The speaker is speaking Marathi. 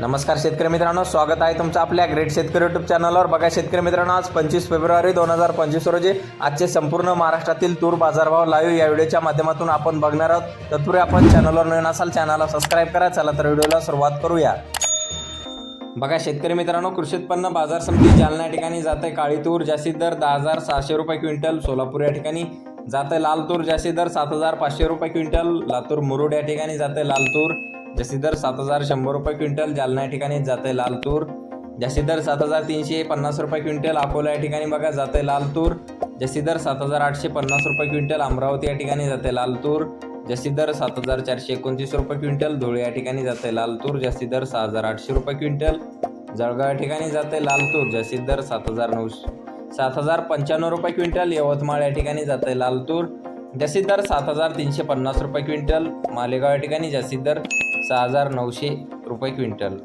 नमस्कार शेतकरी मित्रांनो स्वागत आहे तुमचं आपल्या ग्रेट शेतकरी युट्यूब चॅनलवर बघा शेतकरी मित्रांनो आज पंचवीस फेब्रुवारी दोन हजार पंचवीस रोजी आजचे संपूर्ण महाराष्ट्रातील तूर बाजारभाव लाईव्ह या व्हिडिओच्या माध्यमातून आपण बघणार आहोत. तत्पूर्वी आपण चॅनलवर नवीन असाल चॅनलला सबस्क्राईब करा. चला तर व्हिडिओला सुरुवात करूया. बघा शेतकरी मित्रांनो कृषी उत्पन्न बाजार समिती जालना ठिकाणी जाते. काळी तूर जास्तीत दर दहा हजार सहाशे रुपये क्विंटल सोलापूर या ठिकाणी. जाते लालतूर तूर दर सात हजार पाचशे रुपये क्विंटल. लातूर मुरुड या ठिकाणी जाते लालतूर. तूर दर सात हजार शंभर रुपये क्विंटल. जालना या ठिकाणी जाते लालतूर. तूर दर सात हजार तीनशे पन्नास रुपये क्विंटल. अकोला या ठिकाणी बघा जाते लालतूर. तूर दर सात हजार आठशे पन्नास रुपये क्विंटल. अमरावती या ठिकाणी जाते लालतूर. जास्तीत दर सात हजार चारशे एकोणतीस रुपये क्विंटल. धुळे या ठिकाणी जाते लालतूर. जास्तीत दर सहा हजार आठशे रुपये क्विंटल. जळगाव या ठिकाणी जाते लालतूर. जास्तीत दर सात हजार नऊशे सात हजार पंच्याण्णव रुपये क्विंटल यवतमाळ या ठिकाणी जात आहे लालतूर. जास्तीत दर सात हजार तीनशे पन्नास रुपये क्विंटल मालेगाव या ठिकाणी जास्तीत दर सहा हजार नऊशे रुपये क्विंटल.